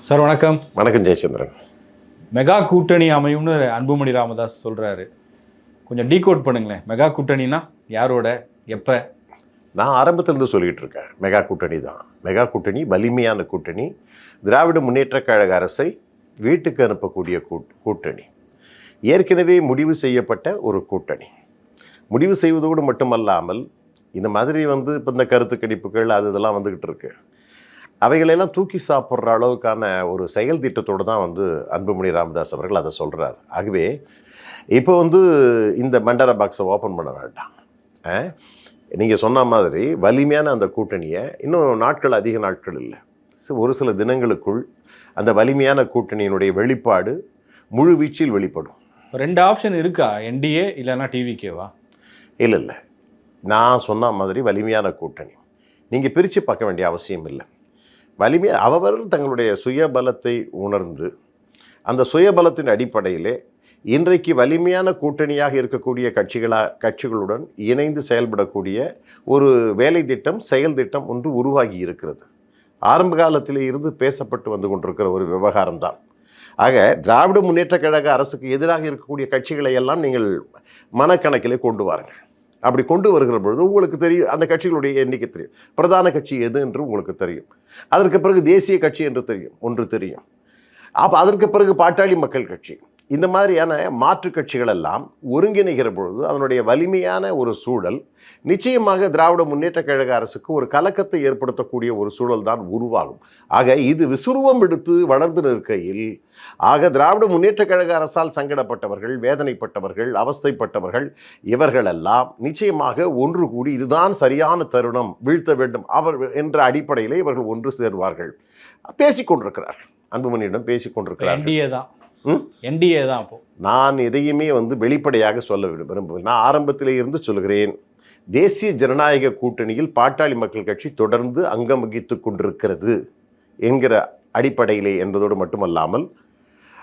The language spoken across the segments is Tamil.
சார் வணக்கம். வணக்கம் ஜெயச்சந்திரன். மெகா கூட்டணி அமையும்னு அன்புமணி ராமதாஸ் சொல்றாரு. கொஞ்சம் டீகோட் பண்ணுங்களேன். மெகா கூட்டணினா யாரோட எப்ப? நான் ஆரம்பத்திலிருந்து சொல்லிட்டு இருக்கேன். மெகா கூட்டணி தான். மெகா கூட்டணி வலிமையான கூட்டணி. திராவிட முன்னேற்றக் கழக அரசை வீட்டுக்கு அனுப்பக்கூடிய கூட்- கூட்டணி. ஏற்கனவே முடிவு செய்யப்பட்ட ஒரு கூட்டணி. முடிவு செய்வதோடு மட்டுமல்லாமல் இந்த மாதிரி வந்து இப்போ இந்த கருத்து கணிப்புகள் அது இதெல்லாம் வந்துக்கிட்டு இருக்கு. அவைகளெல்லாம் தூக்கி சாப்பிட்ற அளவுக்கான ஒரு செயல் திட்டத்தோடு தான் வந்து அன்புமணி ராமதாஸ் அவர்கள் அதை சொல்கிறார் ஆகவே இப்போ வந்து இந்த மண்டல பாக்ஸை ஓப்பன் பண்ண வேண்டாம். நீங்கள் சொன்ன மாதிரி வலிமையான அந்த கூட்டணியை இன்னும் நாட்கள் அதிக நாட்கள் இல்லை. சி- ஒரு சில தினங்களுக்குள் அந்த வலிமையான கூட்டணியினுடைய வெளிப்பாடு முழு வீச்சில் வெளிப்படும். ரெண்டு ஆப்ஷன் இருக்கா? என்டிஏ இல்லைன்னா டிவிகேவா இல்லை இல்லை. நான் சொன்ன மாதிரி வலிமையான கூட்டணி. நீங்கள் பிரித்து பார்க்க வேண்டிய அவசியம் இல்லை. வலிமை அவர்கள் தங்களுடைய சுயபலத்தை உணர்ந்து அந்த சுயபலத்தின் அடிப்படையிலே இன்றைக்கு வலிமையான கூட்டணியாக இருக்கக்கூடிய கட்சிகளா கட்சிகளுடன் இணைந்து செயல்படக்கூடிய ஒரு வேலை திட்டம் செயல் திட்டம் ஒன்று உருவாகி இருக்கிறது. ஆரம்ப காலத்திலே இருந்து பேசப்பட்டு வந்து கொண்டிருக்கிற ஒரு விவகாரம்தான் ஆக திராவிட முன்னேற்ற கழக அரசுக்கு எதிராக இருக்கக்கூடிய கட்சிகளை எல்லாம் நீங்கள் மனக்கணக்கிலே கொண்டு வாருங்கள். அப்படி கொண்டு வருகிற பொழுது உங்களுக்கு தெரியும் அந்த கட்சிகளுடைய எண்ணிக்கை தெரியும். பிரதான கட்சி எது என்று உங்களுக்கு தெரியும். அதற்கு பிறகு தேசிய கட்சி என்று தெரியும் ஒன்று தெரியும். அப்போ அதற்கு பிறகு பாட்டாளி மக்கள் கட்சி. இந்த மாதிரியான மாற்று கட்சிகள் எல்லாம் ஒருங்கிணைகிற பொழுது அதனுடைய வலிமையான ஒரு சூழல் நிச்சயமாக திராவிட முன்னேற்ற கழக அரசுக்கு ஒரு கலக்கத்தை ஏற்படுத்தக்கூடிய ஒரு சூழல் தான் உருவாகும். ஆக இது விசுருவம் எடுத்து வளர்ந்து நிற்கையில் ஆக திராவிட முன்னேற்ற கழக அரசால் சங்கடப்பட்டவர்கள் வேதனைப்பட்டவர்கள் அவஸ்தைப்பட்டவர்கள் இவர்களெல்லாம் நிச்சயமாக ஒன்று கூடி இதுதான் சரியான தருணம் வீழ்த்த வேண்டும் அவர் என்ற அடிப்படையிலே இவர்கள் ஒன்று சேர்வார்கள். பேசிக் கொண்டிருக்கிறார்கள் அன்புமணியிடம் பேசிக்கொண்டிருக்கிறார் தான். என்டிஏ தான் அப்போ. நான் எதையுமே வந்து வெளிப்படையாக சொல்ல விரு- விரும்பவில்லை. நான் ஆரம்பத்திலே இருந்து சொல்கிறேன். தேசிய ஜனநாயக கூட்டணியில் பாட்டாளி மக்கள் கட்சி தொடர்ந்து அங்கம் வகித்துக் கொண்டிருக்கிறது என்கிற அடிப்படையிலே என்பதோடு மட்டுமல்லாமல்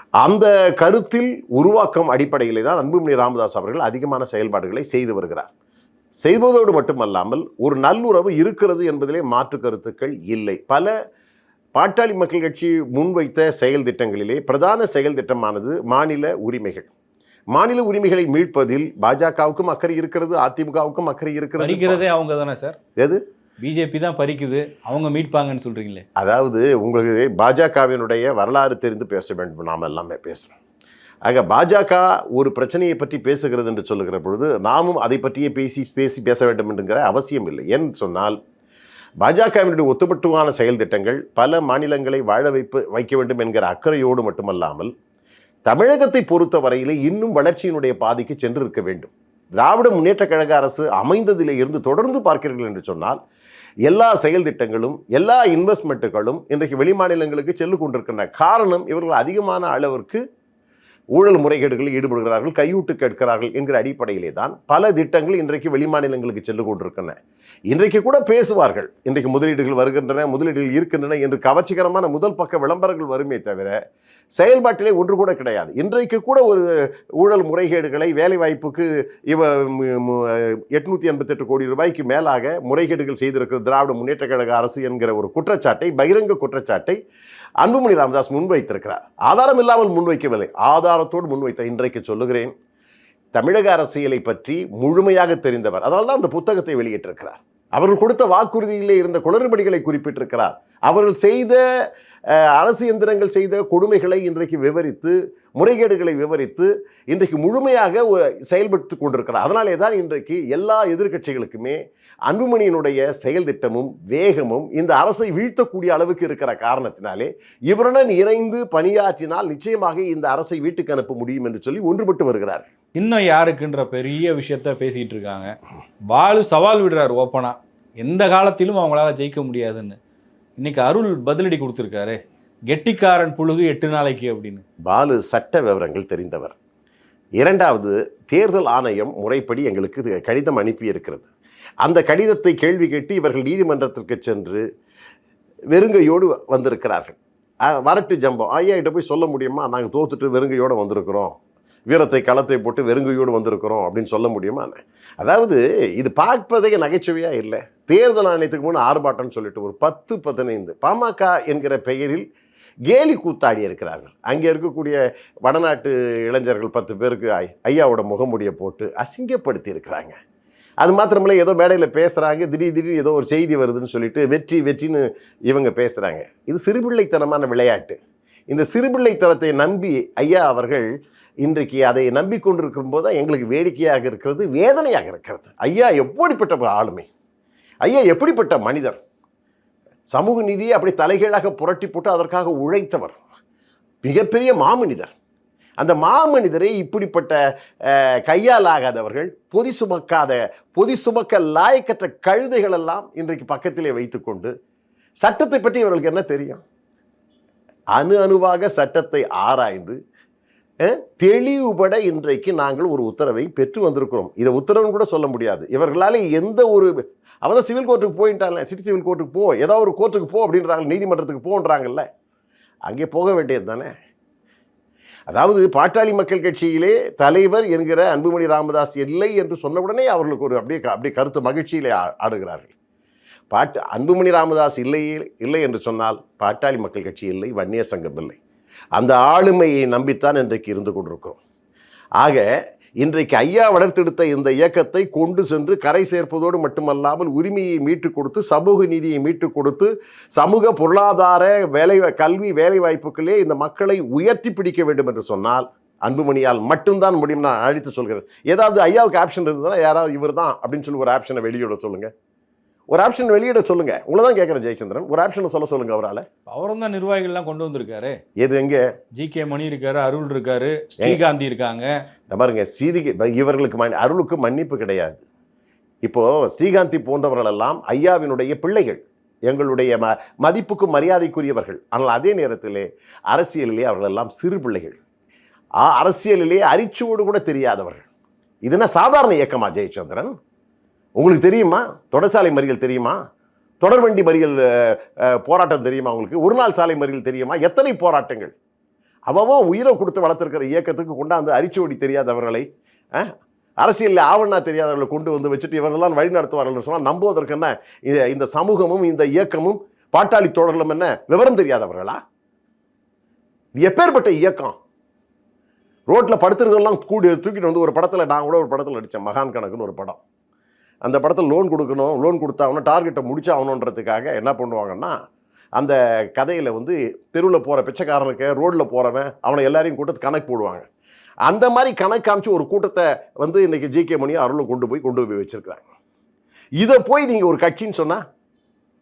அந்த கருத்தில் உருவாக்கம் அடிப்படையிலே தான் அன்புமணி ராமதாஸ் அவர்கள் அதிகமான செயல்பாடுகளை செய்து வருகிறார். செய்வதோடு மட்டுமல்லாமல் ஒரு நல்லுறவு இருக்கிறது என்பதிலே மாற்று கருத்துக்கள் இல்லை. பல பாட்டாளி மக்கள் கட்சி முன்வைத்த செயல் திட்டங்களிலே பிரதான செயல் திட்டமானது மாநில உரிமைகள். மாநில உரிமைகளை மீட்பதில் பாஜகவுக்கும் அக்கறை இருக்கிறது அதிமுகவுக்கும் அக்கறை இருக்கிறது. பறிக்கிறதே அவங்க தானே சார்? எது? பிஜேபி தான் பறிக்குது அவங்க மீட்பாங்கன்னு சொல்றீங்களே. அதாவது உங்களுக்கு பாஜகவினுடைய வரலாறு தெரிந்து பேச வேண்டும் நாம் எல்லாமே பேசுகிறோம் ஆக பாஜக ஒரு பிரச்சனையை பற்றி பேசுகிறது என்று சொல்லுகிற பொழுது நாமும் அதை பற்றியே பேசி பேசி பேச வேண்டும் என்கிற அவசியம் இல்லை. ஏன்னு சொன்னால் பாஜகவினுடைய ஒத்துப்பட்டுவான செயல் திட்டங்கள் பல மாநிலங்களை வாழ வைப்பு வைக்க வேண்டும் என்கிற அக்கறையோடு மட்டுமல்லாமல் தமிழகத்தை பொறுத்த வரையிலே இன்னும் வளர்ச்சியினுடைய பாதைக்கு சென்று இருக்க வேண்டும். திராவிட முன்னேற்ற கழக அரசு அமைந்ததிலே இருந்து தொடர்ந்து பார்க்கிறீர்கள் என்று சொன்னால் எல்லா செயல் திட்டங்களும் எல்லா இன்வெஸ்ட்மெண்ட்டுகளும் இன்றைக்கு வெளிமாநிலங்களுக்கு செல்லு கொண்டிருக்கின்றன. காரணம் இவர்கள் அதிகமான அளவிற்கு ஊழல் முறைகேடுகளில் ஈடுபடுகிறார்கள் கையூட்டு கேட்கிறார்கள் என்கிற அடிப்படையிலே தான் பல திட்டங்கள் இன்றைக்கு வெளிமாநிலங்களுக்கு செல்லு கொண்டிருக்கின்றன. இன்றைக்கு கூட பேசுவார்கள் இன்றைக்கு முதலீடுகள் வருகின்றன முதலீடுகள் இருக்கின்றன என்று கவர்ச்சிகரமான முதல் பக்க விளம்பரங்கள் வருமே தவிர செயல்பாட்டிலே ஒன்று கூட கிடையாது. இன்றைக்கு கூட ஒரு ஊழல் முறைகேடுகளை வேலைவாய்ப்புக்கு இவ எட்நூற்றி எண்பத்தெட்டு கோடி ரூபாய்க்கு மேலாக முறைகேடுகள் செய்திருக்கிற திராவிட முன்னேற்றக் கழக அரசு என்கிற ஒரு குற்றச்சாட்டை பகிரங்க குற்றச்சாட்டை அன்புமணி ராமதாஸ் முன்வைத்திருக்கிறார். ஆதாரம் இல்லாமல் முன்வைக்கவில்லை. ஆதாரத்தோடு முன்வைத்த இன்றைக்கு சொல்லுகிறேன். தமிழக அரசியலை பற்றி முழுமையாக தெரிந்தவர் அதனால தான் அந்த புத்தகத்தை வெளியிட்டிருக்கிறார். அவர்கள் கொடுத்த வாக்குறுதியிலே இருந்த குளறுபடிகளை குறிப்பிட்டிருக்கிறார். அவர்கள் செய்த அரசு எந்திரங்கள் செய்த கொடுமைகளை இன்றைக்கு விவரித்து முறைகேடுகளை விவரித்து இன்றைக்கு முழுமையாக செயல்பட்டு கொண்டிருக்கிறார். அதனாலே தான் இன்றைக்கு எல்லா எதிர்க்கட்சிகளுக்குமே அன்புமணியினுடைய செயல் திட்டமும் வேகமும் இந்த அரசை வீழ்த்தக்கூடிய அளவுக்கு இருக்கிற காரணத்தினாலே இவருடன் இணைந்து பணியாற்றினால் நிச்சயமாக இந்த அரசை வீட்டுக்கு அனுப்ப முடியும் என்று சொல்லி ஒன்றுபட்டு வருகிறார் இன்னும் யாருக்குன்ற பெரிய விஷயத்த பேசிட்டு இருக்காங்க. பாலு சவால் விடுறாரு ஓப்பனா. எந்த காலத்திலும் அவங்களால ஜெயிக்க முடியாதுன்னு. இன்னைக்கு அருள் பதிலடி கொடுத்துருக்காரு. கெட்டிக்காரன் புழுகு எட்டு நாளைக்கு அப்படின்னு. பாலு சட்ட விவரங்கள் தெரிந்தவர். இரண்டாவது தேர்தல் ஆணையம் முறைப்படி எங்களுக்கு கடிதம் அனுப்பியிருக்கிறது. அந்த கடிதத்தை கேள்வி கேட்டு இவர்கள் நீதிமன்றத்திற்கு சென்று வெறுங்கையோடு வந்திருக்கிறார்கள். வரட்டு ஜம்பம். ஐயா கிட்ட போய் சொல்ல முடியுமா? நாங்கள் தோத்துட்டு வெறுங்கையோடு வந்திருக்கிறோம். வீரத்தை களத்தை போட்டு வெறுங்கையோடு வந்திருக்கிறோம் அப்படின்னு சொல்ல முடியுமா? அதாவது இது பார்ப்பதே நகைச்சுவையாக இல்லை. தேர்தல் ஆணையத்துக்கு முன் ஆர்ப்பாட்டம்னு சொல்லிட்டு ஒரு பத்து பதினைந்து பாமக என்கிற பெயரில் கேலி கூத்தாடி இருக்கிறார்கள். அங்கே இருக்கக்கூடிய வடநாட்டு இளைஞர்கள் பத்து பேருக்கு ஐயாவோட முகமுடியை போட்டு அசிங்கப்படுத்தி இருக்கிறாங்க. அது மாத்திரமில்ல ஏதோ மேடையில் பேசுகிறாங்க திடீர் திடீர் ஏதோ ஒரு செய்தி வருதுன்னு சொல்லிட்டு வெற்றி வெற்றின்னு இவங்க பேசுகிறாங்க இது சிறுபிள்ளைத்தனமான விளையாட்டு. இந்த சிறுபிள்ளைத்தனத்தை நம்பி ஐயா அவர்கள் இன்றைக்கு அதை நம்பிக்கொண்டிருக்கும் போது தான் எங்களுக்கு வேடிக்கையாக இருக்கிறது வேதனையாக இருக்கிறது. ஐயா எப்படிப்பட்ட ஒரு ஆளுமை? ஐயா எப்படிப்பட்ட மனிதர்? சமூக நீதியை அப்படி தலைகீழாக புரட்டி போட்டு அதற்காக உழைத்தவர். மிகப்பெரிய மாமனிதர். அந்த மாமனிதரை இப்படிப்பட்ட கையாலாகாதவர்கள் கையால் ஆகாதவர்கள் பொதி சுமக்காத பொதி சுமக்க லாயக்கற்ற கழுதைகளெல்லாம் இன்றைக்கு பக்கத்திலே வைத்துக்கொண்டு சட்டத்தை பற்றி இவர்களுக்கு என்ன தெரியும்? அணு அணுவாக சட்டத்தை ஆராய்ந்து தெளிவுபட இன்றைக்கு நாங்கள் ஒரு உத்தரவை பெற்று வந்திருக்கிறோம். இதை உத்தரவுன்னு கூட சொல்ல முடியாது. இவர்களால் எந்த ஒரு அவன் சிவில் கோர்ட்டுக்கு போயிட்டாங்க சிட்டி சிவில் கோர்ட்டுக்கு போ ஏதாவது ஒரு கோர்ட்டுக்கு போ அப்படின்றாங்க நீதிமன்றத்துக்கு போன்றாங்கல்ல அங்கே போக வேண்டியது தானே? அதாவது பாட்டாளி மக்கள் கட்சியிலே தலைவர் என்கிற அன்புமணி ராமதாஸ் இல்லை என்று சொன்ன உடனே அவர்களுக்கு ஒரு அப்படியே அப்படியே கருத்து மகிழ்ச்சியிலே ஆடுகிறார்கள். பாட்டு அன்புமணி ராமதாஸ் இல்லையே இல்லை என்று சொன்னால் பாட்டாளி மக்கள் கட்சி இல்லை வன்னியர் சங்கம் இல்லை. அந்த ஆளுமையை நம்பித்தான் இன்றைக்கு இருந்து கொண்டிருக்கிறோம். ஆக இன்றைக்கு ஐயா வளர்த்தெடுத்த இந்த இயக்கத்தை கொண்டு சென்று கரை சேர்ப்பதோடு மட்டுமல்லாமல் உரிமையை மீட்டுக் கொடுத்து சமூக நீதியை மீட்டுக் கொடுத்து சமூக பொருளாதார வேலை கல்வி வேலை வாய்ப்புகளே இந்த மக்களை உயர்த்தி பிடிக்க வேண்டும் என்று சொன்னால் அன்புமணியால் மட்டும்தான் முடியும் நான் அழைத்து சொல்கிறேன். ஏதாவது ஐயாவுக்கு ஆப்ஷன் இருந்ததுன்னா யாராவது இவர் தான் அப்படின்னு சொல்லி ஒரு ஆப்ஷனை வெளியிட சொல்லுங்கள் ஒரு ஆப்ஷன் வெளியிட சொல்லுங்க. உங்களை தான் கேட்குறேன் ஜெயச்சந்திரன். ஒரு ஆப்ஷனை சொல்ல சொல்லுங்க அவரால். அவரும் தான் நிர்வாகிகள்லாம் கொண்டு வந்திருக்காரு. எது எங்க? ஜி கே மணி இருக்காரு அருள் இருக்காரு ஸ்ரீகாந்தி இருக்காங்க. இந்த பாருங்க சீதிக்கு இவர்களுக்கு மன் அருளுக்கு மன்னிப்பு கிடையாது. இப்போ ஸ்ரீகாந்தி போன்றவர்கள் எல்லாம் ஐயாவினுடைய பிள்ளைகள் எங்களுடைய ம மதிப்புக்கும் மரியாதைக்குரியவர்கள். ஆனால் அதே நேரத்திலே அரசியலிலே அவர்கள் எல்லாம் சிறு பிள்ளைகள். அரசியலிலே அரிச்சுவோடு கூட தெரியாதவர்கள். இது என்ன சாதாரண இயக்கமா ஜெயச்சந்திரன்? உங்களுக்கு தெரியுமா? தொடர்சாலை மறியல் தெரியுமா? தொடர்வண்டி மறியல் போராட்டம் தெரியுமா உங்களுக்கு? ஒரு நாள் சாலை மறியல் தெரியுமா? எத்தனை போராட்டங்கள்? அவன் உயிரை கொடுத்து வளர்த்துருக்கிற இயக்கத்துக்கு கொண்டாந்து அரிச்சுவடி தெரியாதவர்களை அரசியலில் ஆவணா தெரியாதவர்களை கொண்டு வந்து வச்சுட்டு இவர்கள்லாம் வழி நடத்துவார்கள் சொன்னால் நம்புவதற்கு என்ன? இந்த- இந்த சமூகமும் இந்த இயக்கமும் பாட்டாளி தோழர்களும் என்ன? விவரம் தெரியாதவர்களா? எப்பேற்பட்ட இயக்கம்? ரோட்டில் படுத்துருக்கெல்லாம் கூடி தூக்கிட்டு வந்து ஒரு படத்தில் நான் கூட ஒரு படத்தில் நடித்தேன் மகான் கணக்குன்னு ஒரு படம். அந்த படத்தில் லோன் கொடுக்கணும் லோன் கொடுத்தாகணும் டார்கெட்டை முடிச்சாகணுன்றதுக்காக என்ன பண்ணுவாங்கன்னா அந்த கதையில் வந்து தெருவில் போகிற பிச்சைக்காரனுக்கு ரோட்டில் போகிறவன் அவனை எல்லாரையும் கூட்டத்து கணக்கு போடுவாங்க. அந்த மாதிரி கணக்கு காமிச்சு ஒரு கூட்டத்தை வந்து இன்னைக்கு ஜி கே மணியும் அருளும் கொண்டு போய் கொண்டு போய் வச்சிருக்கிறாங்க. இதை போய் நீங்கள் ஒரு கட்சின்னு சொன்னால்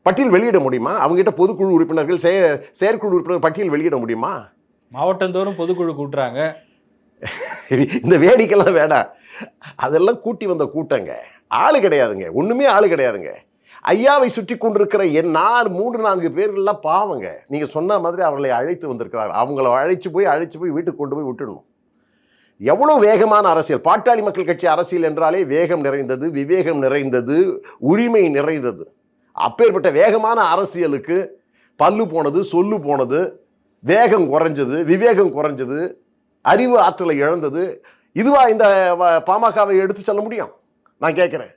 பட்டியல் வெளியிட முடியுமா? அவங்ககிட்ட பொதுக்குழு உறுப்பினர்கள் செய செயற்குழு உறுப்பினர் பட்டியல் வெளியிட முடியுமா? மாவட்டந்தோறும் பொதுக்குழு கூட்டுறாங்க. இந்த வேடிக்கைலாம் வேண்டாம் அதெல்லாம் கூட்டி வந்த கூட்டங்க. ஆள் கிடையாதுங்க. ஒன்றுமே ஆள் கிடையாதுங்க. ஐயாவை சுற்றி கொண்டிருக்கிற என் நாலு மூன்று நான்கு பேர்கள்லாம் பாவங்க. நீங்கள் சொன்ன மாதிரி அவர்களை அழைத்து வந்திருக்கிறார். அவங்கள அழைச்சி போய் அழைச்சு போய் வீட்டுக்கு கொண்டு போய் விட்டுடணும். எவ்வளோ வேகமான அரசியல். பாட்டாளி மக்கள் கட்சி அரசியல் என்றாலே வேகம் நிறைந்தது விவேகம் நிறைந்தது உரிமை நிறைந்தது. அப்பேற்பட்ட வேகமான அரசியலுக்கு பல்லு போனது சொல்லு போனது வேகம் குறைஞ்சது விவேகம் குறைஞ்சது அறிவு ஆற்றலை இழந்தது. இதுவா இந்த வ- பாமகவை எடுத்து செல்ல முடியும்? நான் கேட்குறேன்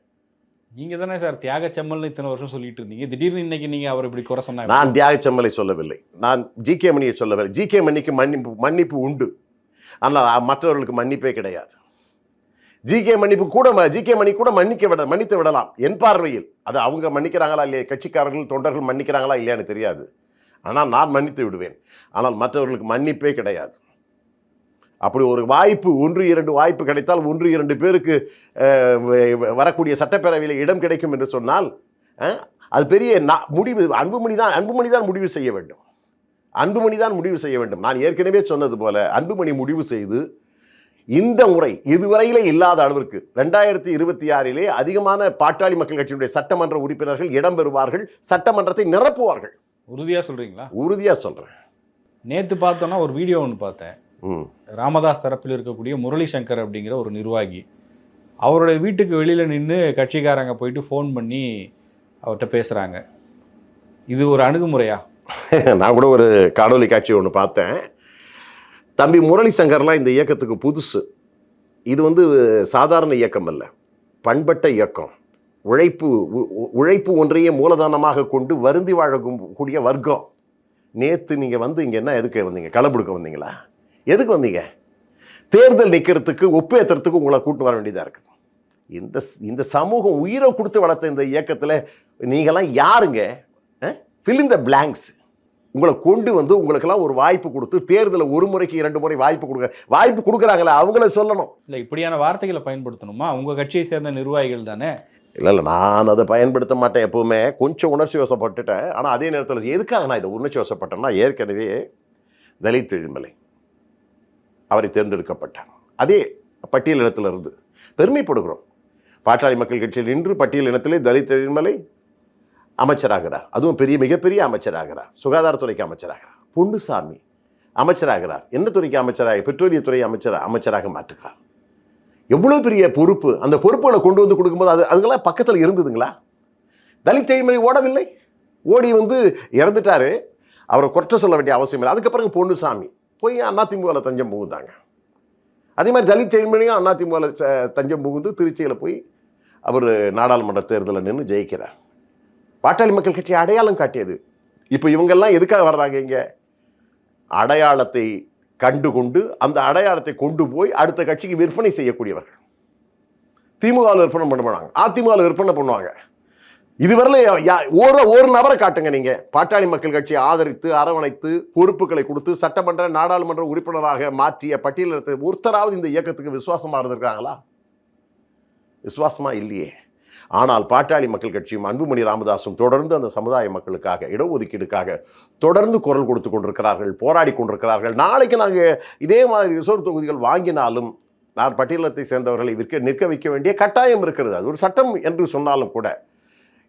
நீங்க தானே சார் தியாக செம்மல்னு இத்தனை வருஷம் சொல்லிட்டு இருந்தீங்க. திடீர்னு இன்னைக்கு நீங்க அவர் இப்படி குறை சொன்னாங்க நான் தியாகச்சம்மலை சொல்லவில்லை. நான் ஜி கே மணியை சொல்லவில்லை. ஜி கே மணிக்கு மன்னிப்பு மன்னிப்பு உண்டு. ஆனால் மற்றவர்களுக்கு மன்னிப்பே கிடையாது. ஜி கே மன்னிப்பு கூட ஜி கே மணி கூட மன்னிக்க விட மன்னித்து விடலாம். என் பார்வையில். அது அவங்க மன்னிக்கிறாங்களா இல்லையா? கட்சிக்காரர்கள் தொண்டர்கள் மன்னிக்கிறாங்களா இல்லையான்னு தெரியாது. ஆனால் நான் மன்னித்து விடுவேன். ஆனால் மற்றவர்களுக்கு மன்னிப்பே கிடையாது. அப்படி ஒரு வாய்ப்பு ஒன்று இரண்டு வாய்ப்பு கிடைத்தால் ஒன்று இரண்டு பேருக்கு வரக்கூடிய சட்டப்பேரவையில் இடம் கிடைக்கும் என்று சொன்னால் அது பெரிய முடிவு அன்புமணி தான் அன்புமணி தான் முடிவு செய்ய வேண்டும். அன்புமணி தான் முடிவு செய்ய வேண்டும். நான் ஏற்கனவே சொன்னது போல அன்புமணி முடிவு செய்து இந்த முறை இதுவரையிலே இல்லாத அளவிற்கு ரெண்டாயிரத்தி இருபத்தி ஆறிலே அதிகமான பாட்டாளி மக்கள் கட்சியினுடைய சட்டமன்ற உறுப்பினர்கள் இடம்பெறுவார்கள் சட்டமன்றத்தை நிரப்புவார்கள். உறுதியா சொல்றீங்களா? உறுதியா சொல்றேன். நேத்து பார்த்தோன்னா ஒரு வீடியோ ஒன்று பார்த்தேன். ராமதாஸ் தரப்பில் இருக்கக்கூடிய முரளி சங்கர் அப்படிங்கிற ஒரு நிர்வாகி. அவருடைய வீட்டுக்கு வெளியில நின்று கட்சிக்காரங்க போயிட்டு ஃபோன் பண்ணி அவர்கிட்ட பேசுறாங்க. இது ஒரு அணுகுமுறையா? நான் கூட ஒரு காணொலி காட்சி ஒன்று பார்த்தேன். தம்பி முரளி சங்கர்லாம் இந்த இயக்கத்துக்கு புதுசு. இது வந்து சாதாரண இயக்கம் அல்ல. பண்பட்ட இயக்கம். உழைப்பு உழைப்பு ஒன்றையே மூலதனமாக கொண்டு வருந்தி வாழக்கூடிய வர்க்கம். நேற்று நீங்கள் வந்து இங்கே என்ன எதுக்கு வந்தீங்க? களப்படுக்க வந்தீங்களா? எதுக்கு வந்தீங்க? தேர்தல் நிற்கிறதுக்கு ஒப்பேத்துறதுக்கு உங்களை கூட்டு வர வேண்டியதாக இருக்குது. இந்த இந்த சமூகம் உயிரை கொடுத்து வளர்த்த இந்த இயக்கத்தில் நீங்களாம் யாருங்க? ஃபில் இந்த பிளாங்க்ஸ் உங்களை கொண்டு வந்து உங்களுக்கெல்லாம் ஒரு வாய்ப்பு கொடுத்து தேர்தலில் ஒரு முறைக்கு இரண்டு முறை வாய்ப்பு கொடுக்க வாய்ப்பு கொடுக்குறாங்களே அவங்கள சொல்லணும். இல்லை இப்படியான வார்த்தைகளை பயன்படுத்தணுமா? உங்க கட்சியை சேர்ந்த நிர்வாகிகள் தானே? இல்லை இல்லை நான் அதை பயன்படுத்த மாட்டேன் எப்பவுமே. கொஞ்சம் உணர்ச்சி வசப்பட்டுட்டேன். ஆனால் அதே நேரத்தில் எதுக்காக நான் இதை உணர்ச்சி வசப்பட்டேன்னா ஏற்கனவே தலித் எழுமலை அவரை தேர்ந்தெடுக்கப்பட்டார். அதே பட்டியல் இனத்திலிருந்து பெருமைப்படுகிறோம். பாட்டாளி மக்கள் கட்சியில் நின்று பட்டியல் இனத்திலே தலித் எழுமலை அமைச்சராகிறார். அதுவும் பெரிய மிகப்பெரிய அமைச்சராகிறார். சுகாதாரத்துறைக்கு அமைச்சராகிறார். பொன்னுசாமி அமைச்சராகிறார். என்ன துறைக்கு அமைச்சராக பெட்ரோலியத்துறை அமைச்சர் அமைச்சராக மாற்றுகிறார்? எவ்வளோ பெரிய பொறுப்பு அந்த பொறுப்புகளை கொண்டு வந்து கொடுக்கும்போது அது அதுங்களாம் பக்கத்தில் இருந்ததுங்களா? தலித் ஓடவில்லை? ஓடி வந்து இறந்துட்டாரு. அவரை குற்ற சொல்ல வேண்டிய அவசியம் இல்லை. அதுக்கப்புறம் பொன்னுசாமி. போய் அதிமுகவில் தஞ்சம் புகுந்தாங்க. அதே மாதிரி தலித் எழுமலையும் அதிமுகவில் தஞ்சம் புகுந்து திருச்சியில் போய் அவர் நாடாளுமன்ற தேர்தலில் நின்று ஜெயிக்கிறார். பாட்டாளி மக்கள் கட்சி அடையாளம் காட்டியது. இப்போ இவங்கெல்லாம் எதுக்காக வர்றாங்க இங்கே? அடையாளத்தை கண்டு கொண்டு அந்த அடையாளத்தை கொண்டு போய் அடுத்த கட்சிக்கு விற்பனை செய்யக்கூடியவர்கள். திமுகவில் விற்பனை பண்ண போனாங்க. அதிமுகவில் விற்பனை பண்ணுவாங்க. இதுவரையில யா- ஒரு ஒரு நபரை காட்டுங்க நீங்க. பாட்டாளி மக்கள் கட்சியை ஆதரித்து அரவணைத்து பொறுப்புகளை கொடுத்து சட்டமன்ற நாடாளுமன்ற உறுப்பினராக மாற்றிய பட்டியலிடத்தை ஒருத்தராவது இந்த இயக்கத்துக்கு விசுவாசமா இருந்திருக்காங்களா? விசுவாசமா இல்லையே. ஆனால் பாட்டாளி மக்கள் கட்சியும் அன்புமணி ராமதாசும் தொடர்ந்து அந்த சமுதாய மக்களுக்காக இடஒதுக்கீடுக்காக தொடர்ந்து குரல் கொடுத்து கொண்டிருக்கிறார்கள் போராடி கொண்டிருக்கிறார்கள். நாளைக்கு நாங்கள் இதே மாதிரி ரிசர்வ் தொகுதிகள் வாங்கினாலும் நான் பட்டியலத்தை சேர்ந்தவர்களை விற்க நிற்க வைக்க வேண்டிய கட்டாயம் இருக்கிறது. அது ஒரு சட்டம் என்று சொன்னாலும் கூட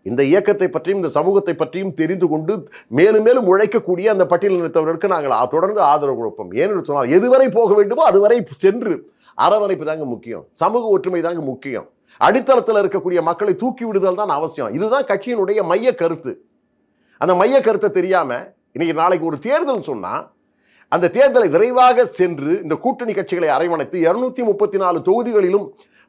இந்த இயக்கத்தை பற்றியும் இந்த சமூகத்தை பற்றியும் தெரிந்து கொண்டு மேலும் மேலும் உழைக்கக்கூடிய அந்த பட்டியலினத்தவர்களுக்கு நாங்கள் தொடர்ந்து ஆதரவு கொடுப்போம். ஏன்னு சொன்னால் எதுவரை போக வேண்டுமோ அதுவரை சென்று அரவணைப்பு தாங்க முக்கியம். சமூக ஒற்றுமை தாங்க முக்கியம். அடித்தளத்தில் இருக்கக்கூடிய மக்களை தூக்கி விடுதல் தான் அவசியம். இதுதான் கட்சியினுடைய மைய கருத்து. அந்த மைய கருத்தை தெரியாமல் இன்னைக்கு நாளைக்கு ஒரு தேர்தல் சொன்னால் அந்த தேர்தலை விரைவாக சென்று இந்த கூட்டணி கட்சிகளை அரவணைத்து இரநூத்தி முப்பத்தி நாலு தொகுதிகளிலும்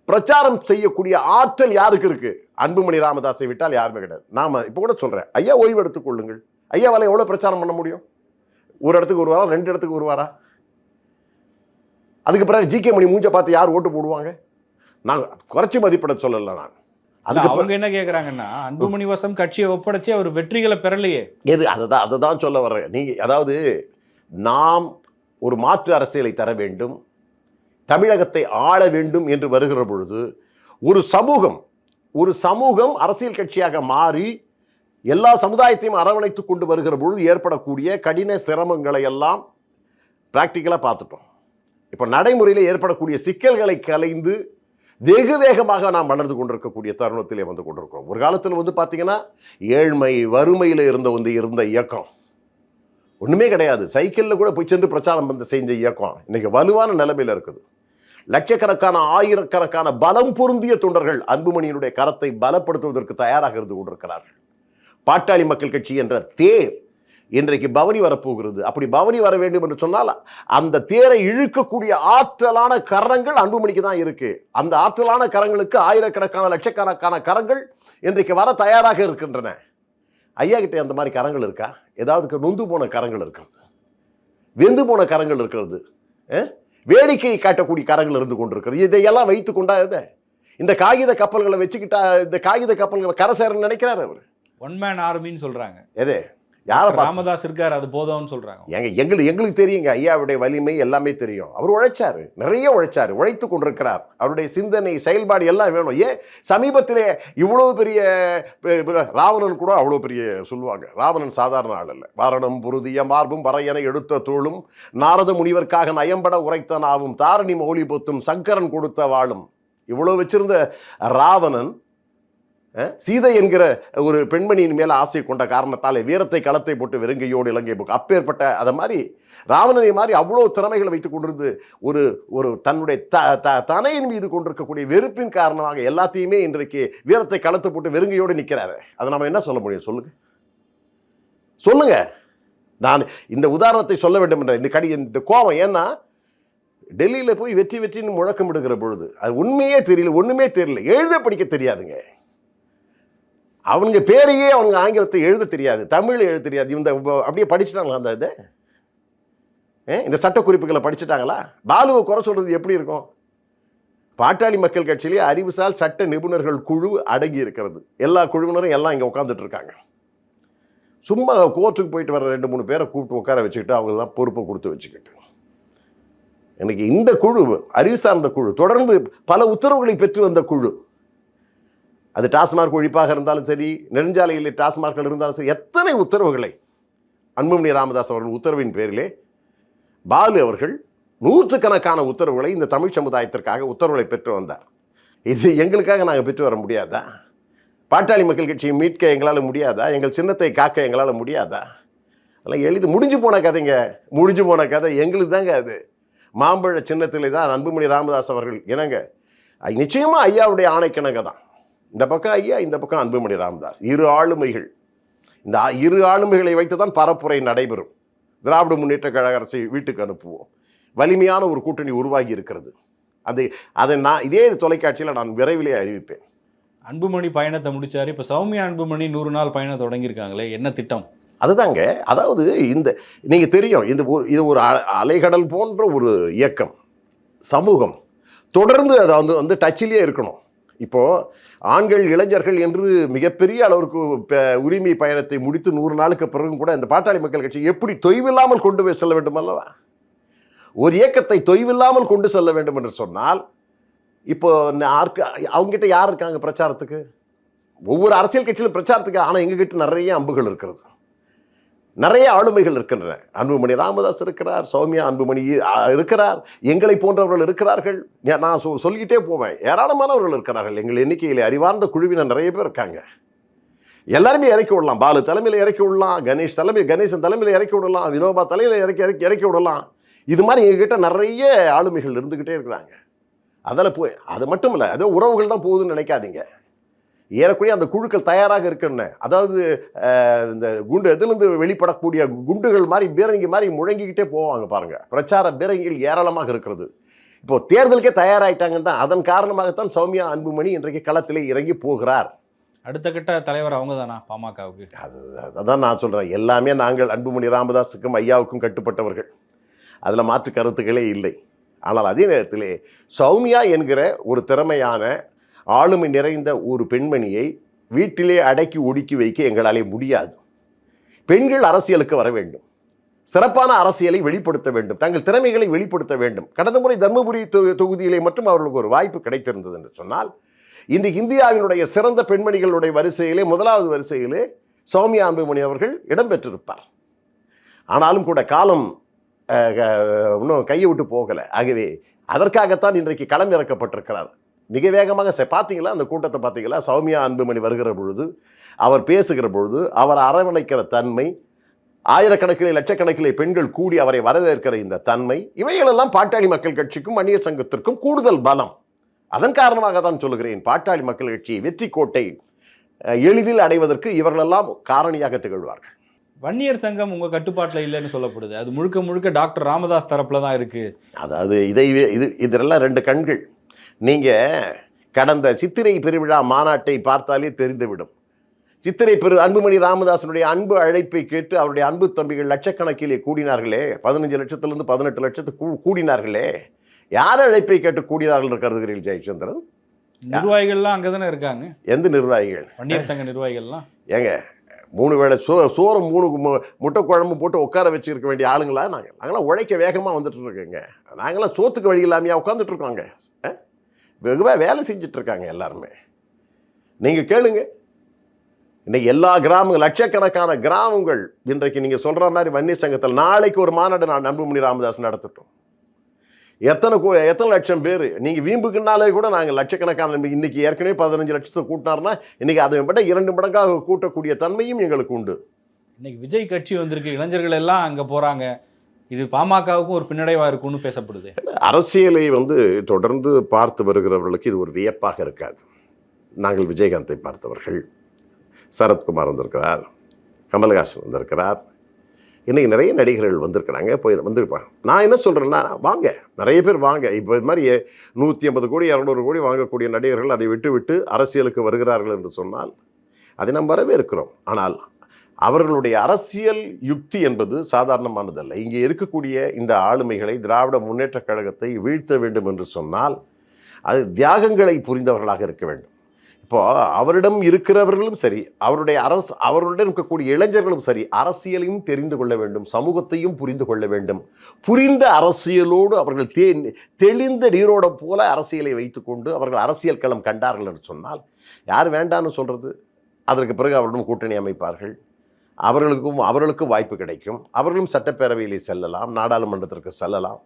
பிரச்சாரம் செய்யக்கூடிய ஆற்றல் யாருக்கு இருக்குது அன்புமணி ராமதாஸை விட்டால் யாருமே கிடையாது. நாம இப்போ கூட சொல்றேன். ஐயா ஓய்வு எடுத்துக் கொள்ளுங்கள். ஐயாவால எவ்வளவு பிரச்சாரம் பண்ண முடியும்? ஒரு இடத்துக்கு ஒரு வாரம் ரெண்டு இடத்துக்கு ஒரு வாரா? அதுக்கு பிறகு ஜி கே மணி மூஞ்ச பார்த்து யார் ஓட்டு போடுவாங்க? நான் குறைச்சி மதிப்பிட சொல்லல நான். அதுக்கு அவங்க என்ன கேக்குறாங்கன்னா அன்புமணி வசம் கட்சியை ஒப்படைச்சு அவர் வெற்றிகளை பெறலையே. எது அதை தான் அதை தான் சொல்ல வர்றேன். நீங்க அதாவது நாம் ஒரு மாற்று அரசியலை தர வேண்டும் தமிழகத்தை ஆள வேண்டும் என்று வருகிற பொழுது ஒரு சமூகம் ஒரு சமூகம் அரசியல் கட்சியாக மாறி எல்லா சமுதாயத்தையும் அரவணைத்து கொண்டு வருகிற பொழுது ஏற்படக்கூடிய கடின சிரமங்களை எல்லாம் ப்ராக்டிக்கலாக பார்த்துட்டோம். இப்போ நடைமுறையில் ஏற்படக்கூடிய சிக்கல்களை கலைந்து வெகு வேகமாக நாம் வளர்ந்து கொண்டிருக்கக்கூடிய தருணத்திலே வந்து கொண்டிருக்கிறோம். ஒரு காலத்தில் வந்து பார்த்திங்கன்னா ஏழ்மை வறுமையில் இருந்த வந்து இருந்த இயக்கம். ஒன்றுமே கிடையாது. சைக்கிளில் கூட போய் சென்று பிரச்சாரம் பண்ண செஞ்ச இயக்கம். இன்றைக்கி வலுவான நிலைமையில் இருக்குது. லட்சக்கணக்கான ஆயிரக்கணக்கான பலம் பொருந்திய தொண்டர்கள் அன்புமணியினுடைய கரத்தை பலப்படுத்துவதற்கு தயாராக இருந்து கொண்டிருக்கிறார்கள். பாட்டாளி மக்கள் கட்சி என்ற தேர் இன்றைக்கு பவனி வரப்போகிறது. அப்படி பவனி வர வேண்டும் என்று சொன்னால் அந்த தேரை இழுக்கக்கூடிய ஆற்றலான கரங்கள் அன்புமணிக்கு தான் இருக்கு. அந்த ஆற்றலான கரங்களுக்கு ஆயிரக்கணக்கான லட்சக்கணக்கான கரங்கள் இன்றைக்கு வர தயாராக இருக்கின்றன. ஐயா கிட்டே அந்த மாதிரி கரங்கள் இருக்கா? ஏதாவது நொந்து போன கரங்கள் இருக்கிறது. வெந்து போன கரங்கள் இருக்கிறது. அஹ்? வேடிக்கை காட்டக்கூடிய கரங்கள் இருந்து கொண்டிருக்கிறது. இதையெல்லாம் வைத்து கொண்டா இதை இந்த காகித கப்பல்களை வச்சுக்கிட்டா இந்த காகித கப்பல்களை கரை சேரன்னு நினைக்கிறாரு அவர். ஒன் மேன் ஆர்மின்னு சொல்றாங்க. எது? யாரை ராமதாஸ் இருக்காரு அது போதும்னு சொல்றாங்க. எங்க எங்களுக்கு எங்களுக்கு தெரியுங்க. ஐயாவுடைய வலிமை எல்லாமே தெரியும். அவர் உழைச்சாரு நிறைய உழைச்சாரு உழைத்து கொண்டிருக்கிறார். அவருடைய சிந்தனை செயல்பாடு எல்லாம் வேணும். ஏன்? சமீபத்திலே இவ்வளவு பெரிய ராவணன் கூட அவ்வளோ பெரிய சொல்லுவாங்க. ராவணன் சாதாரண ஆள் அல்ல. வாரணம் புருதிய மார்பும் பறையன எடுத்த தோளும் நாரத முனிவர்க்காக நயம்பட உரைத்த நாவும் தாரணி மௌலி பொத்தும் சங்கரன் கொடுத்த வாளும். இவ்வளோ வச்சிருந்த ராவணன் சீதை என்கிற ஒரு பெண்மணியின் மேலே ஆசை கொண்ட காரணத்தாலே வீரத்தை களத்தை போட்டு வெறுங்கையோடு இலங்கை போக்கு. அப்பேற்பட்ட அதை மாதிரி ராவணனை மாதிரி அவ்வளோ திறமைகளை வைத்துக் கொண்டிருந்து ஒரு ஒரு தன்னுடைய த த- தனையின் மீது கொண்டிருக்கக்கூடிய வெறுப்பின் காரணமாக எல்லாத்தையுமே இன்றைக்கு வீரத்தை களத்தை போட்டு வெறுங்கையோடு நிற்கிறாரு அதை நம்ம என்ன சொல்ல முடியும்? சொல்லுங்க. சொல்லுங்க. நான் இந்த உதாரணத்தை சொல்ல வேண்டும் என்ற இந்த கடி இந்த கோபம் ஏன்னா டெல்லியில் போய் வெற்றி வெற்றின்னு முழக்கமிடுகிற பொழுது அது உண்மையே தெரியல ஒன்றுமே தெரியல எழுத படிக்க தெரியாதுங்க. அவனுங்க பேரையே அவனுங்க ஆங்கிலத்தை எழுத தெரியாது தமிழ் எழுத தெரியாது. இந்த அப்படியே படிச்சுட்டாங்களா அந்த இதை? ஏ, இந்த சட்ட குறிப்புகளை படிச்சுட்டாங்களா? பாலுவை குறை சொல்றது எப்படி இருக்கும்? பாட்டாளி மக்கள் கட்சியிலே அறிவுசால் சட்ட நிபுணர்கள் குழு அடங்கி இருக்கிறது. எல்லா குழுவினரும் எல்லாம் இங்கே உட்காந்துட்டு இருக்காங்க. சும்மா கோர்ட்டுக்கு போயிட்டு வர ரெண்டு மூணு பேரை கூப்பிட்டு உட்கார வச்சுக்கிட்டு அவங்களெல்லாம் பொறுப்பை கொடுத்து வச்சுக்கிட்டு. எனக்கு இந்த குழு அறிவு சார்ந்த குழு தொடர்ந்து பல உத்தரவுகளை பெற்று வந்த குழு அது டாஸ்மார்க் ஒழிப்பாக இருந்தாலும் சரி நெடுஞ்சாலையில் டாஸ்மார்க்கள் இருந்தாலும் சரி எத்தனை உத்தரவுகளை? அன்புமணி ராமதாஸ் அவர்கள் உத்தரவின் பேரிலே பாலு அவர்கள் நூற்றுக்கணக்கான உத்தரவுகளை இந்த தமிழ் சமுதாயத்திற்காக உத்தரவுகளை பெற்று வந்தார். இது எங்களுக்காக நாங்கள் பெற்று வர முடியாதா? பாட்டாளி மக்கள் கட்சியை மீட்க எங்களால் முடியாதா? எங்கள் சின்னத்தை காக்க எங்களால் முடியாதா? அதெல்லாம் எளிது முடிஞ்சு போன கதைங்க முடிஞ்சு போன கதை எங்களுக்கு தாங்க அது. மாம்பழ சின்னத்திலே தான் அன்புமணி ராமதாஸ் அவர்கள் இணங்க நிச்சயமாக ஐயாவுடைய ஆணைக்கிணங்க தான். இந்த பக்கம் ஐயா இந்த பக்கம் அன்புமணி ராமதாஸ். இரு ஆளுமைகள். இந்த இரு ஆளுமைகளை வைத்து தான் பரப்புரை நடைபெறும். திராவிட முன்னேற்ற கழக அரசை வீட்டுக்கு அனுப்புவோம். வலிமையான ஒரு கூட்டணி உருவாகி இருக்கிறது. அது அதை நான் இதே தொலைக்காட்சியில் நான் விரைவிலே அறிவிப்பேன். அன்புமணி பயணத்தை முடிச்சாரு. இப்ப சௌமியா அன்புமணி நூறு நாள் பயணம் தொடங்கியிருக்காங்களே என்ன திட்டம்? அதுதாங்க. அதாவது இந்த நீங்க தெரியும் இந்த ஒரு இது ஒரு அலைகடல் போன்ற ஒரு இயக்கம் சமூகம். தொடர்ந்து அதை வந்து வந்து டச்சிலேயே இருக்கணும். இப்போது ஆண்கள் இளைஞர்கள் என்று மிகப்பெரிய அளவிற்கு உரிமை பயணத்தை முடித்து நூறு நாளுக்கு பிறகும் கூட இந்த பாட்டாளி மக்கள் கட்சி எப்படி தொய்வில்லாமல் கொண்டு போய் செல்ல வேண்டும் அல்லவா? ஒரு இயக்கத்தை தொய்வில்லாமல் கொண்டு செல்ல வேண்டும் என்று சொன்னால் இப்போ யாருக்கு அவங்ககிட்ட யார் இருக்காங்க பிரச்சாரத்துக்கு? ஒவ்வொரு அரசியல் கட்சியிலும் பிரச்சாரத்துக்கு ஆனால் எங்ககிட்ட நிறைய அம்புகள் இருக்கிறது. நிறைய ஆளுமைகள் இருக்கின்றன. அன்புமணி ராமதாஸ் இருக்கிறார் சௌமியா அன்புமணி இருக்கிறார் எங்களை போன்றவர்கள் இருக்கிறார்கள். நான் சொ- சொல்லிக்கிட்டே போவேன். ஏராளமானவர்கள் இருக்கிறார்கள். எங்கள் எண்ணிக்கையில் அறிவார்ந்த குழுவினர் நிறைய பேர் இருக்காங்க. எல்லாருமே இறக்கி விடலாம். பாலு தலைமையில் இறக்கி விடலாம். கணேஷ் தலைமை கணேசன் தலைமையில் இறக்கி விடலாம். வினோபா தலையில் இறக்கி இறக்கி இறக்கி விடலாம். இது மாதிரி எங்ககிட்ட நிறைய ஆளுமைகள் இருந்துக்கிட்டே இருக்கிறாங்க. அதில் போய் அது மட்டும் இல்லை. அதோ உறவுகள் தான் போகுதுன்னு நினைக்காதீங்க. ஏறக்குறைய அந்த குழுக்கள் தயாராக இருக்குன்னு அதாவது இந்த குண்டு எதிலிருந்து வெளிப்படக்கூடிய குண்டுகள் மாதிரி பீரங்கி மாதிரி முழங்கிக்கிட்டே போவாங்க பாருங்க. பிரச்சார பீரங்கிகள் ஏராளமாக இருக்கிறது. இப்போ தேர்தலுக்கே தயாராயிட்டாங்கன்னு தான் அதன் காரணமாகத்தான் சௌமியா அன்புமணி இன்றைக்கு களத்திலே இறங்கி போகிறார். அடுத்த கட்ட தலைவர் அவங்க தானா பாமகவுக்கு? அது அதான் நான் சொல்கிறேன் எல்லாமே நாங்கள் அன்புமணி ராமதாஸுக்கும் ஐயாவுக்கும் கட்டுப்பட்டவர்கள். அதில் மாற்று கருத்துக்களே இல்லை. ஆனால் அதே நேரத்திலே சௌமியா என்கிற ஒரு திறமையான ஆளுமை நிறைந்த ஒரு பெண்மணியை வீட்டிலே அடக்கி ஒடுக்கி வைக்க எங்களாலே முடியாது. பெண்கள் அரசியலுக்கு வர வேண்டும். சிறப்பான அரசியலை வெளிப்படுத்த வேண்டும். தங்கள் திறமைகளை வெளிப்படுத்த வேண்டும். கடந்த முறை தர்மபுரி தொகுதியிலே மட்டும் அவர்களுக்கு ஒரு வாய்ப்பு கிடைத்திருந்தது என்று சொன்னால் இன்றைக்கு இந்தியாவினுடைய சிறந்த பெண்மணிகளுடைய வரிசையிலே முதலாவது வரிசையிலே சௌமியா அன்புமணி அவர்கள் இடம்பெற்றிருப்பார். ஆனாலும் கூட காலம் இன்னும் கையை விட்டு போகலை. ஆகவே அதற்காகத்தான் இன்றைக்கு களம் இறக்கப்பட்டிருக்கிறார். மிக வேகமாக செ- பார்த்தீங்களா அந்த கூட்டத்தை பார்த்தீங்களா சௌமியா அன்புமணி வருகிற பொழுது அவர் பேசுகிற பொழுது அவர் அரவணைக்கிற தன்மை ஆயிரக்கணக்கிலே லட்சக்கணக்கிலே பெண்கள் கூடி அவரை வரவேற்கிற இந்த தன்மை இவைகளெல்லாம் பாட்டாளி மக்கள் கட்சிக்கும் வன்னியர் சங்கத்திற்கும் கூடுதல் பலம். அதன் காரணமாக தான் சொல்லுகிறேன் பாட்டாளி மக்கள் கட்சி வெற்றி கோட்டை எளிதில் அடைவதற்கு இவர்களெல்லாம் காரணியாக திகழ்வார்கள். வன்னியர் சங்கம் உங்க கட்டுப்பாட்டுல இல்லைன்னு சொல்லப்படுது. அது முழுக்க முழுக்க டாக்டர் ராமதாஸ் தரப்புல தான் இருக்கு. அதாவது இதை இது இதெல்லாம் ரெண்டு கண்கள். நீங்கள் கடந்த சித்திரை பெருவிழா மாநாட்டை பார்த்தாலே தெரிந்துவிடும். சித்திரை பெரு அன்புமணி ராமதாசனுடைய அன்பு அழைப்பை கேட்டு அவருடைய அன்பு தம்பிகள் லட்சக்கணக்கிலே கூடினார்களே பதினஞ்சு லட்சத்திலிருந்து பதினெட்டு லட்சத்துக்கு கூடினார்களே. யார் அழைப்பை கேட்டு கூடினார்கள் கருதுகிறீர்கள் ஜெயச்சந்திரன்? நிர்வாகிகள்லாம் அங்கதானே இருக்காங்க? எந்த நிர்வாகிகள்? வன்னியர் சங்க நிர்வாகிகள்லாம்? ஏங்க மூணு வேளை சோ சோறு மூணு முட்டை குழம்பு போட்டு உட்கார வச்சிருக்க வேண்டிய ஆளுங்களா? நாங்கள் நாங்களாம் உழைக்க வேகமாக வந்துட்டு இருக்கோங்க. நாங்களாம் சோத்துக்கு வழி இல்லாமையா உட்காந்துட்டு இருக்கோங்க? வெகுவாக வேலை செஞ்சிட்ருக்காங்க எல்லாருமே. நீங்கள் கேளுங்க. இன்னைக்கு எல்லா கிராமங்கள் லட்சக்கணக்கான கிராமங்கள் இன்றைக்கு நீங்கள் சொல்கிற மாதிரி வன்னிய சங்கத்தில் நாளைக்கு ஒரு மாநாடு நான் நம்புமணி ராமதாஸ் நடத்துட்டோம். எத்தனை கோ எத்தனை லட்சம் பேர் நீங்கள் வீம்புக்குனாலே கூட நாங்கள் லட்சக்கணக்கான இன்றைக்கி ஏற்கனவே பதினஞ்சு லட்சத்தை கூட்டினார்னா இன்றைக்கி அதை விட இரண்டு மடங்காக கூட்டக்கூடிய தன்மையும் எங்களுக்கு உண்டு. இன்னைக்கு விஜய் கட்சி வந்திருக்கு இளைஞர்கள் எல்லாம் அங்கே போகிறாங்க இது பாமகவுக்கும் ஒரு பின்னடைவா இருக்கும்னு பேசப்படுது. அரசியலை வந்து தொடர்ந்து பார்த்து வருகிறவர்களுக்கு இது ஒரு வியப்பாக இருக்காது. நாங்கள் விஜயகாந்தை பார்த்தவர்கள். சரத்குமார் வந்திருக்கிறார். கமல்ஹாசன் வந்திருக்கிறார். இன்றைக்கி நிறைய நடிகர்கள் வந்திருக்கிறாங்க. போய் வந்திருப்பாங்க நான் என்ன சொல்கிறேன்னா வாங்க. நிறைய பேர் வாங்க. இப்போ இது மாதிரி நூற்றி ஐம்பது கோடி இரநூறு கோடி வாங்கக்கூடிய நடிகர்கள் அதை விட்டு விட்டு அரசியலுக்கு வருகிறார்கள் என்று சொன்னால் அதை நாம் இருக்கிறோம் ஆனால் அவர்களுடைய அரசியல் யுக்தி என்பது சாதாரணமானதல்ல. இங்கே இருக்கக்கூடிய இந்த ஆளுமைகளை திராவிட முன்னேற்றக் கழகத்தை வீழ்த்த வேண்டும் என்று சொன்னால் அது தியாகங்களை புரிந்தவர்களாக இருக்க வேண்டும். இப்போது அவரிடம் இருக்கிறவர்களும் சரி அவருடைய அரசு அவருடன் இருக்கக்கூடிய இளைஞர்களும் சரி அரசியலையும் தெரிந்து கொள்ள வேண்டும் சமூகத்தையும் புரிந்து கொள்ள வேண்டும். புரிந்த அரசியலோடு அவர்கள் தே தெளிந்த நீரோடம் போல அரசியலை வைத்துக்கொண்டு அவர்கள் அரசியல் களம் கண்டார்கள் என்று சொன்னால் யார் வேண்டான்னு சொல்கிறது அதற்கு பிறகு அவருடன் கூட்டணி அமைப்பார்கள். அவர்களுக்கும் அவர்களுக்கும் வாய்ப்பு கிடைக்கும். அவர்களும் சட்டப்பேரவையில் செல்லலாம் நாடாளுமன்றத்திற்கு செல்லலாம்.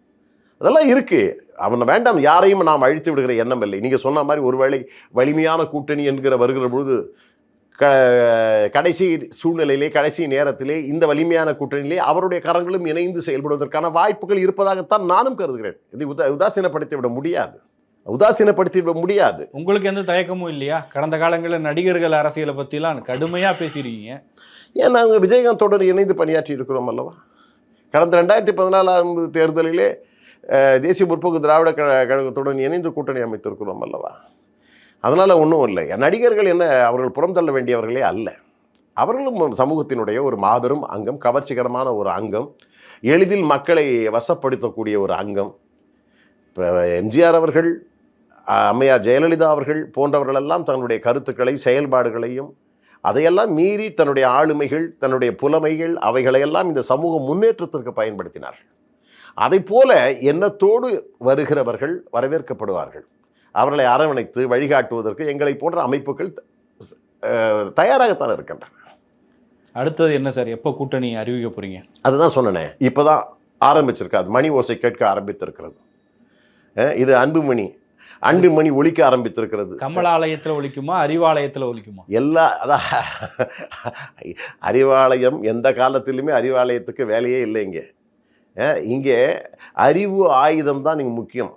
அதெல்லாம் இருக்குது அவனை வேண்டாம் யாரையும் நாம் அழித்து விடுகிற எண்ணம் இல்லை. நீங்கள் சொன்ன மாதிரி ஒருவேளை வலிமையான கூட்டணி என்கிற வருகிற பொழுது க கடைசி சூழ்நிலையிலே கடைசி நேரத்திலே இந்த வலிமையான கூட்டணியிலே அவருடைய கரங்களும் இணைந்து செயல்படுவதற்கான வாய்ப்புகள் இருப்பதாகத்தான் நானும் கருதுகிறேன். இதை உதா உதாசீனப்படுத்தி விட முடியாது. உதாசீனப்படுத்தி விட முடியாது. உங்களுக்கு எந்த தயக்கமும் இல்லையா? கடந்த காலங்களில் நடிகர்கள் அரசியலை பற்றிலாம் கடுமையாக பேசியிருக்கீங்க. ஏன் நாங்கள் தொடர் இணைந்து பணியாற்றி இருக்கிறோம் அல்லவா? கடந்த ரெண்டாயிரத்தி பதினாலாம் தேர்தலிலே தேசிய முற்போக்கு திராவிட க கழகத்துடன் இணைந்து கூட்டணி அமைத்திருக்கிறோம் அல்லவா? அதனால் ஒன்றும் இல்லை. நடிகர்கள் என்ன அவர்கள் புறம் தள்ள வேண்டியவர்களே அல்ல. அவர்களும் சமூகத்தினுடைய ஒரு மாபெரும் அங்கம் கவர்ச்சிகரமான ஒரு அங்கம் எளிதில் மக்களை வசப்படுத்தக்கூடிய ஒரு அங்கம். இப்போ எம்ஜிஆர் அவர்கள் அஹ், அம்மையார் ஜெயலலிதா அவர்கள் போன்றவர்களெல்லாம் தங்களுடைய கருத்துக்களை செயல்பாடுகளையும் அதையெல்லாம் மீறி தன்னுடைய ஆளுமைகள் தன்னுடைய புலமைகள் அவைகளையெல்லாம் இந்த சமூக முன்னேற்றத்திற்கு பயன்படுத்தினார்கள். அதை போல எண்ணத்தோடு வருகிறவர்கள் வரவேற்கப்படுவார்கள். அவர்களை அரவணைத்து வழிகாட்டுவதற்கு எங்களை போன்ற அமைப்புகள் தயாராகத்தான் இருக்கின்றன. அடுத்தது என்ன சார்? எப்போ கூட்டணி அறிவிக்க போறீங்க? அதுதான் சொன்னனே. இப்போதான் ஆரம்பிச்சிருக்காது மணி ஓசை கேட்க ஆரம்பித்திருக்கிறது. இது அன்புமணி அன்பு மணி ஒலிக்க ஆரம்பித்திருக்கிறது. கமலாலயத்தில் ஒழிக்குமா அறிவாலயத்தில் ஒழிக்குமா எல்லா அதான் அறிவாலயம் எந்த காலத்திலுமே அறிவாலயத்துக்கு வேலையே இல்லை இங்கே. இங்கே அறிவு ஆயுதம் தான் இங்கே முக்கியம்.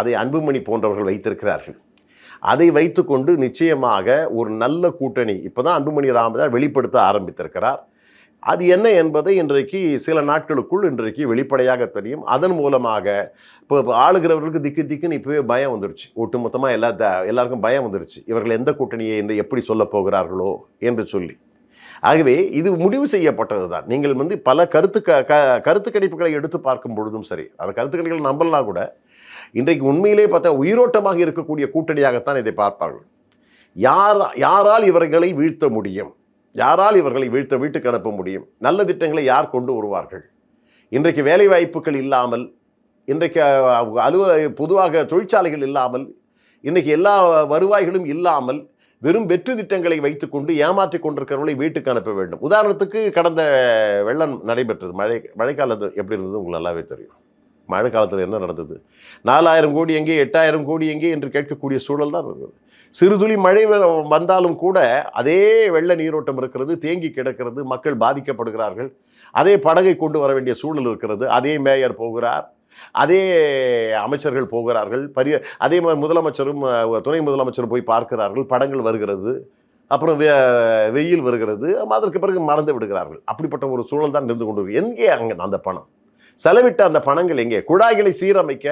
அதை அன்புமணி போன்றவர்கள் வைத்திருக்கிறார்கள். அதை வைத்துக்கொண்டு நிச்சயமாக ஒரு நல்ல கூட்டணி இப்போ தான் அன்புமணி ராமதாஸ் வெளிப்படுத்த ஆரம்பித்திருக்கிறார். அது என்ன என்பதை இன்றைக்கு சில நாட்களுக்குள் இன்றைக்கு வெளிப்படையாக தெரியும். அதன் மூலமாக இப்போ இப்போ ஆளுகிறவர்களுக்கு திக்கு திக்குன்னு இப்போவே பயம் வந்துடுச்சு ஒட்டுமொத்தமாக எல்லா த- எல்லாருக்கும் பயம் வந்துடுச்சு இவர்கள் எந்த கூட்டணியை என்று எப்படி சொல்லப் போகிறார்களோ என்று சொல்லி. ஆகவே இது முடிவு செய்யப்பட்டது தான் நீங்கள் வந்து பல கருத்து க க- கருத்து கணிப்புகளை எடுத்து பார்க்கும் பொழுதும் சரி அந்த கருத்து கணிப்புகள் நம்பலாம் கூட இன்றைக்கு உண்மையிலே பார்த்தா உயிரோட்டமாக இருக்கக்கூடிய கூட்டணியாகத்தான் இதை பார்ப்பார்கள். யார் யாரால் இவர்களை வீழ்த்த முடியும்? யாரால் இவர்களை வீழ்த்த வீட்டுக்கு அனுப்ப முடியும்? நல்ல திட்டங்களை யார் கொண்டு வருவார்கள்? இன்றைக்கு வேலைவாய்ப்புகள் இல்லாமல் இன்றைக்கு அலுவல பொதுவாக தொழிற்சாலைகள் இல்லாமல் இன்றைக்கி எல்லா வருவாய்களும் இல்லாமல் வெறும் வெற்று திட்டங்களை வைத்துக்கொண்டு ஏமாற்றி கொண்டிருக்கிறவர்களை வீட்டுக்கு அனுப்ப வேண்டும். உதாரணத்துக்கு கடந்த வெள்ளம் நடைபெற்றது. மழை மழைக்காலத்து எப்படி இருந்தது? உங்களுக்கு நல்லாவே தெரியும். மழை காலத்தில் என்ன நடந்தது? நாலாயிரம் கோடி எங்கே எட்டாயிரம் கோடி எங்கே என்று கேட்கக்கூடிய சூழல் தான் இருந்தது. சிறுதுளி மழை வ- வந்தாலும் கூட அதே வெள்ள நீரோட்டம் இருக்கிறது தேங்கி கிடக்கிறது மக்கள் பாதிக்கப்படுகிறார்கள். அதே படகை கொண்டு வர வேண்டிய சூழல் இருக்கிறது. அதே மேயர் போகிறார். அதே அமைச்சர்கள் போகிறார்கள். பரிய அதே மாதிரி முதலமைச்சரும் துணை முதலமைச்சரும் போய் பார்க்கிறார்கள். படங்கள் வருகிறது. அப்புறம் வெ வெயில் வருகிறது. அதற்கு பிறகு மறந்து விடுகிறார்கள். அப்படிப்பட்ட ஒரு சூழல் தான் இருந்து கொண்டு எங்கே அங்கே அந்த பணம்? செலவிட்ட அந்த பணங்கள் எங்கே? குழாய்களை சீரமைக்க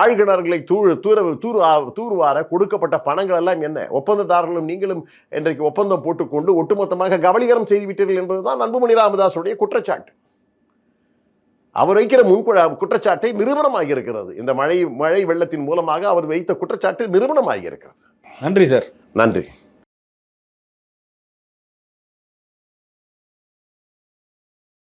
ஆழ்கிணறுகளை தூர் தூர தூர் தூர்வார கொடுக்கப்பட்ட பணங்கள் எல்லாம் என்ன? ஒப்பந்ததாரர்களும் நீங்களும் இன்றைக்கு ஒப்பந்தம் போட்டுக்கொண்டு ஒட்டுமொத்தமாக கபலீகரம் செய்துவிட்டீர்கள் என்பதுதான் அன்புமணி ராமதாஸுடைய குற்றச்சாட்டு. அவர் வைக்கிற முன்குழ குற்றச்சாட்டை நிரூபணமாகி இருக்கிறது இந்த மழை மழை வெள்ளத்தின் மூலமாக அவர் வைத்த குற்றச்சாட்டு நிரூபணமாகி இருக்கிறது நன்றி சார். நன்றி.